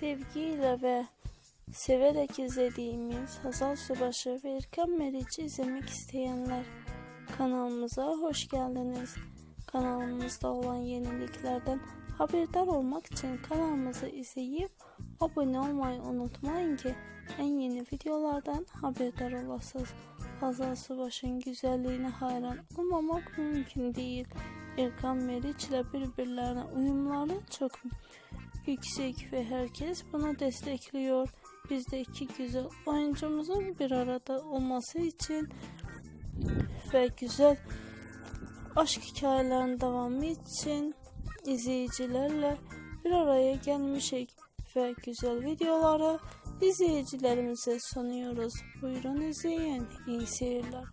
sevgiyle ve severek izlediğimiz Hazal Subaşı ve Erkan Meriç'i izlemek isteyenler kanalımıza hoş geldiniz. Kanalımızda olan yeniliklerden haberdar olmak için kanalımızı izleyip abone olmayı unutmayın ki en yeni videolardan haberdar olasınız. Hazal Subaşı'nın güzelliğine hayran olmamak mümkün değil. Erkan Meriç ile birbirlerine uyumları çok yüksek ve herkes bunu destekliyor. Biz de iki güzel oyuncumuzun bir arada olması için ve güzel aşk hikayelerinin devamı için izleyicilerle bir araya gelmişik ve güzel videoları izleyicilerimize sunuyoruz. Buyurun izleyin. İyi seyirler.